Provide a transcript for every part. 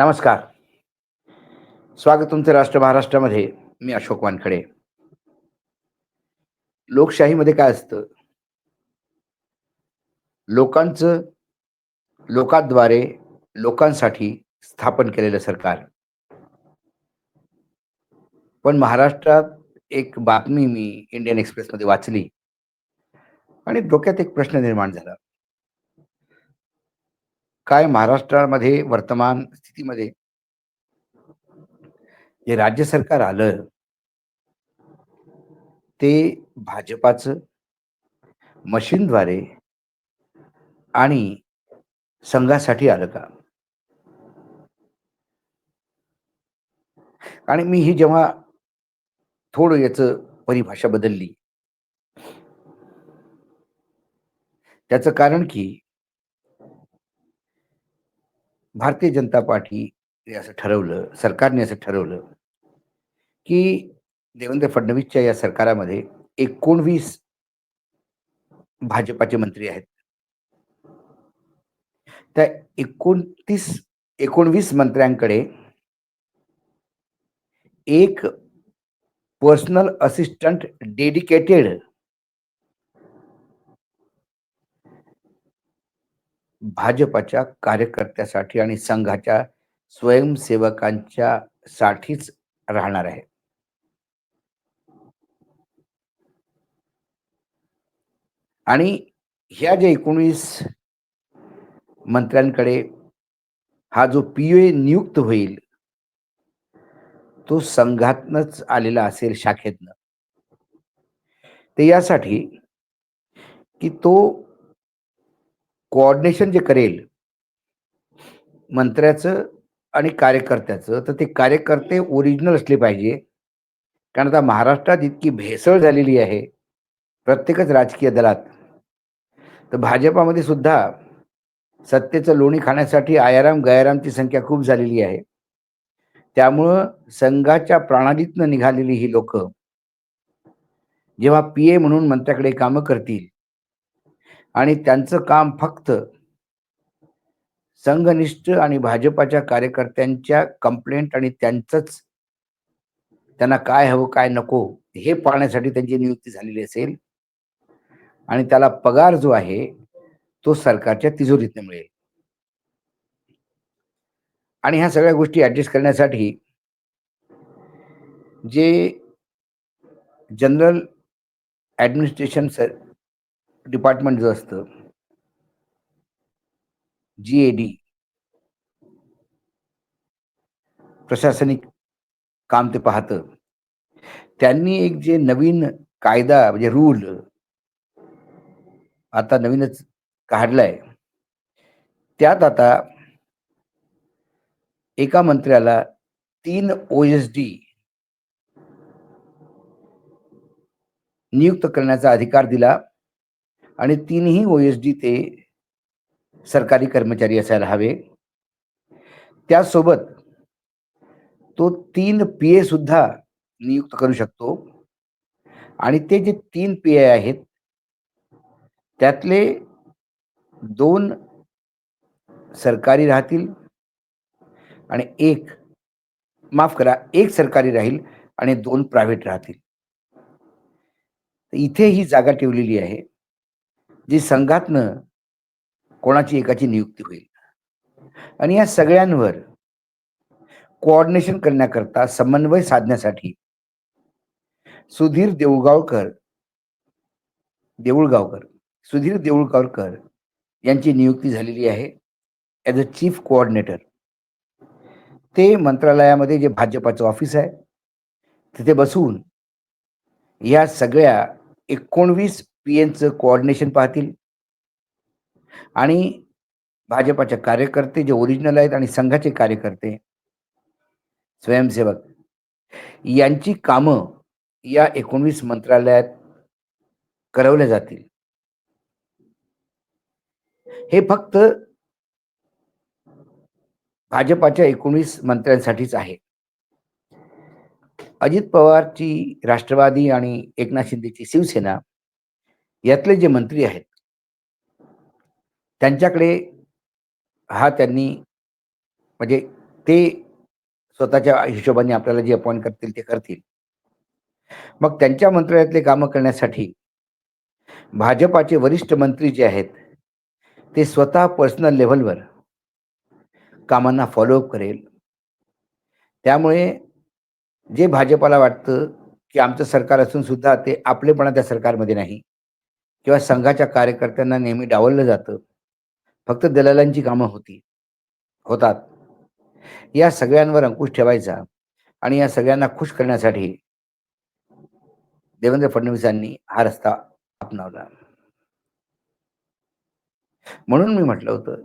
नमस्कार. स्वागत तुमचं राष्ट्र महाराष्ट्रामध्ये. मी अशोक वानखडे. लोकशाहीमध्ये काय असतं? लोकांचं लोकांद्वारे लोकांसाठी स्थापन केलेलं सरकार. पण महाराष्ट्रात एक बातमी मी इंडियन एक्सप्रेसमध्ये वाचली. आणि डोक्यात एक प्रश्न निर्माण झाला. काय महाराष्ट्रामध्ये वर्तमान स्थितीमध्ये? जे राज्य सरकार आलं ते भाजपाचं मशीनद्वारे आणि संघासाठी आलं का? आणि मी ही जेव्हा थोडं याच परिभाषा बदलली त्याचं कारण की भारतीय जनता पार्टी असं ठरवलं सरकारने असं ठरवलं की देवेंद्र फडणवीसच्या या सरकारामध्ये एकोणवीस भाजपाचे मंत्री आहेत. त्या एकोणतीस एकोणवीस मंत्र्यांकडे एक पर्सनल असिस्टंट डेडिकेटेड भाजपाच्या कार्यकर्त्यासाठी आणि संघाच्या स्वयंसेवकांच्या साठीच राहणार आहे. आणि ह्या ज्या एकोणीस मंत्र्यांकडे हा जो पीओ नियुक्त होईल तो संघातनच आलेला असेल शाखेतनं. ते यासाठी की तो कोऑर्डिनेशन जे करेल मंत्र्याचं आणि कार्यकर्त्याचं तर ते कार्यकर्ते ओरिजिनल असले पाहिजे. कारण आता महाराष्ट्रात इतकी भेसळ झालेली आहे प्रत्येकच राजकीय दलात. तर भाजपामध्ये सुद्धा सत्तेचं लोणी खाण्यासाठी आयाराम गयारामची संख्या खूप झालेली आहे. त्यामुळं संघाच्या प्रणालीतनं निघालेली ही लोक जेव्हा पी ए म्हणून मंत्र्याकडे कामं करतील आणि त्यांचं काम फक्त संघनिष्ठ आणि भाजपाच्या कार्यकर्त्यांच्या कंप्लेंट आणि त्यांचंच त्यांना काय हवं काय नको हे पाहण्यासाठी त्यांची नियुक्ती झालेली असेल. आणि त्याला पगार जो आहे तो सरकारच्या तिजोरीतनं मिळेल. आणि ह्या सगळ्या गोष्टी ऍडजस्ट करण्यासाठी जे जनरल ऍडमिनिस्ट्रेशन डिपार्टमेंट जो असतं जी ए डी प्रशासनिक काम ते पाहतं. त्यांनी एक जे नवीन कायदा म्हणजे रूल आता नवीनच काढलाय त्यात आता एका मंत्र्याला तीन ओ एस डी नियुक्त करण्याचा अधिकार दिला. आणि तीनही ओ एस डी ते सरकारी कर्मचारी असायला हवे. त्यासोबत तो तीन पी ए सुद्धा नियुक्त करू शकतो. आणि ते जे तीन पी ए आहेत त्यातले दोन सरकारी राहतील आणि एक माफ करा एक सरकारी राहील आणि दोन प्रायव्हेट राहतील. इथे ही जागा ठेवलेली आहे. जी संघातनं कोणाची एकाची नियुक्ती होईल. आणि या सगळ्यांवर कोऑर्डिनेशन करण्याकरता समन्वय साधण्यासाठी सुधीर देऊळगावकर देऊळगावकर सुधीर देऊळगावकर यांची नियुक्ती झालेली आहे. ॲज अ चीफ कोऑर्डिनेटर ते मंत्रालयामध्ये जे भाजपाचं ऑफिस आहे तिथे बसून या सगळ्या एकोणवीस पी एनचं कोऑर्डिनेशन पाहतील. आणि भाजपाचे कार्यकर्ते जे ओरिजिनल आहेत आणि संघाचे कार्यकर्ते स्वयंसेवक यांची कामं या एकोणवीस मंत्रालयात करवल्या जातील. हे फक्त भाजपाच्या एकोणीस मंत्र्यांसाठीच आहे. अजित पवारची राष्ट्रवादी आणि एकनाथ शिंदेची शिवसेना यातले जे मंत्री आहेत त्यांच्याकडे हा त्यांनी म्हणजे ते स्वतःच्या हिशोबाने आपल्याला जे अपॉइंट करतील ते करतील. मग त्यांच्या मंत्रालयातले कामं करण्यासाठी भाजपाचे वरिष्ठ मंत्री जे आहेत ते स्वतः पर्सनल लेव्हलवर कामांना फॉलोअप करेल. त्यामुळे जे भाजपाला वाटतं की आमचं सरकार असून सुद्धा ते आपलेपणा त्या सरकारमध्ये नाही. किंवा संघाच्या कार्यकर्त्यांना नेहमी डावललं जातं. फक्त दलालांची कामं होती होतात. या सगळ्यांवर अंकुश ठेवायचा आणि या सगळ्यांना खुश करण्यासाठी देवेंद्र फडणवीसांनी हा रस्ता अपनावला. म्हणून मी म्हटलं होतं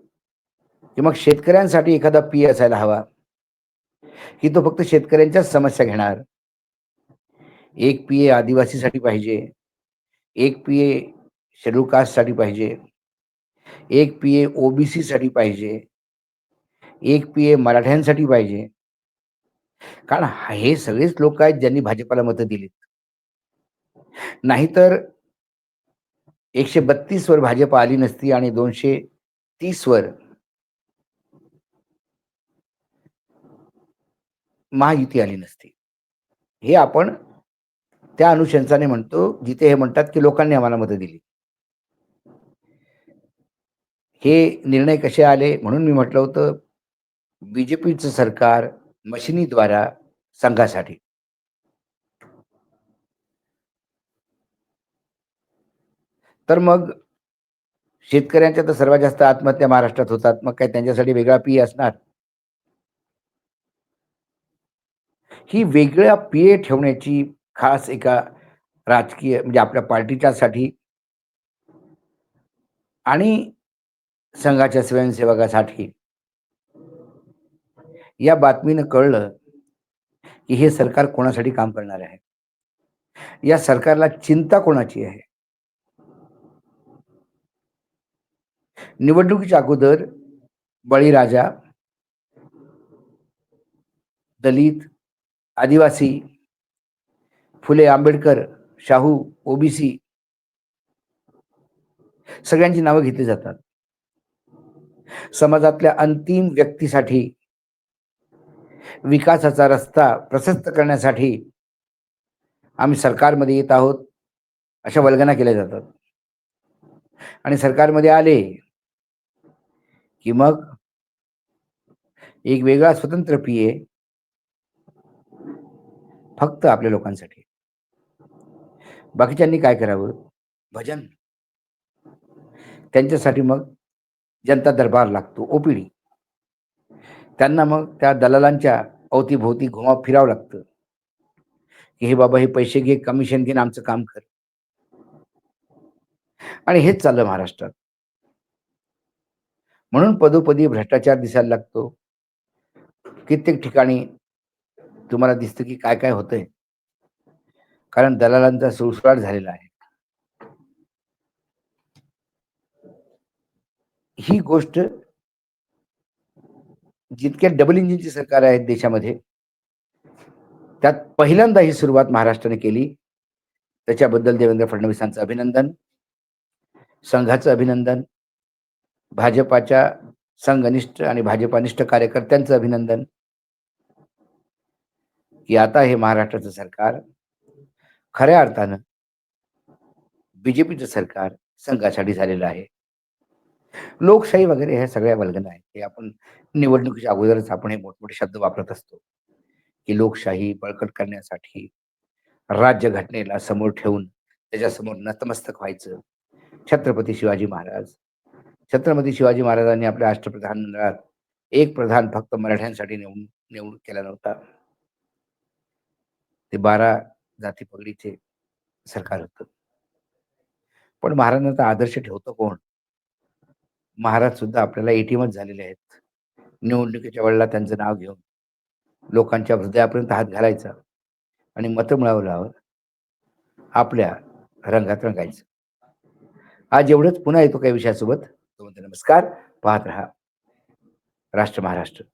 की मग शेतकऱ्यांसाठी एखादा पी असायला हवा. की तो फक्त शेतकऱ्यांच्याच समस्या घेणार. एक पी ए आदिवासीसाठी पाहिजे. एक पी ए शेड्यूल कास्टसाठी पाहिजे. एक पी ए ओबीसी साठी पाहिजे. एक पी ए मराठ्यांसाठी पाहिजे. कारण हे सगळेच लोक आहेत ज्यांनी भाजपाला मतं दिलीत. नाहीतर एकशे बत्तीस वर भाजप आली नसती आणि दोनशे तीस वर महायुती आली नसती. हे आपण त्या अनुशंसाने म्हणतो जिथे हे म्हणतात की लोकांनी आम्हाला मतं दिली. हे निर्णय कसे आले? म्हणून मी म्हटलं होतं बीजेपीचं सरकार मशिनीद्वारा संघासाठी. तर मग शेतकऱ्यांच्या तर सर्वात जास्त आत्महत्या महाराष्ट्रात होतात. मग काय त्यांच्यासाठी वेगळा पी असणार? ही वेगळ्या पीए ठेवण्याची खास एका राजकीय म्हणजे आपल्या पार्टीच्यासाठी. आणि संघाच्या स्वयंसेवकासाठी. या बातमीनं कळलं की हे सरकार कोणासाठी काम करणार आहे? या सरकारला चिंता कोणाची आहे? निवडणुकीच्या अगोदर बळीराजा दलित आदिवासी फुले आंबेडकर शाहू ओबीसी सगळ्यांची नावं घेतली जातात. समाजातल्या अंतिम व्यक्तीसाठी विकासाचा रस्ता प्रशस्त करण्यासाठी आम्ही सरकारमध्ये येत आहोत अशा वल्गना केल्या जातात. आणि सरकारमध्ये आले की मग एक वेगळा स्वतंत्र पीए फक्त आपल्या लोकांसाठी. बाकीच्यांनी काय करावं? भजन. त्यांच्यासाठी मग जनता दरबार लागतो ओपीडी. त्यांना मग त्या दलालांच्या अवतीभोवती घुमा फिरावं लागतं. की हे बाबा हे पैसे घे कमिशन घेऊन आमचं काम कर. आणि हेच चाललं महाराष्ट्रात. म्हणून पदोपदी भ्रष्टाचार दिसायला लागतो. कित्येक ठिकाणी तुम्हाला दिसतं की काय काय होतंय. कारण दलालांचा सुळसुळाट झालेला आहे. ही गोष्ट जितक्या डबल इंजिनची सरकार आहेत देशामध्ये त्यात पहिल्यांदा ही सुरुवात महाराष्ट्राने केली. त्याच्याबद्दल देवेंद्र फडणवीसांचं अभिनंदन संघाचं अभिनंदन भाजपाच्या संघनिष्ठ आणि भाजपानिष्ठ कार्यकर्त्यांचं अभिनंदन. की आता हे महाराष्ट्राचं सरकार खऱ्या अर्थानं बीजेपीचं सरकार संघासाठी झालेलं आहे. लोकशाही वगैरे ह्या सगळ्या वल्गना आहेत हे आपण निवडणुकीच्या अगोदरच आपण हे मोठमोठे शब्द वापरत असतो. की लोकशाही बळकट करण्यासाठी राज्य घटनेला समोर ठेवून त्याच्यासमोर नतमस्तक व्हायचं. छत्रपती शिवाजी महाराज. छत्रपती शिवाजी महाराजांनी आपल्या राष्ट्रप्रधान मंडळात एक प्रधान फक्त मराठ्यांसाठी निवडून निवडून केला नव्हता. ते बारा जाती पगडीचे सरकार होत. पण महाराजांचा आदर्श ठेवतो कोण? महाराज सुद्धा आपल्याला एटीएमच झालेले आहेत. निवडणुकीच्या वेळेला त्यांचं नाव घेऊन लोकांच्या हृदयापर्यंत हात घालायचा आणि मतं मिळवल्यावर आपल्या रंगात रंगायचं. आज एवढंच. पुन्हा येतो काही विषयासोबत. नमस्कार. पाहत राहा. राष्ट्र महाराष्ट्र.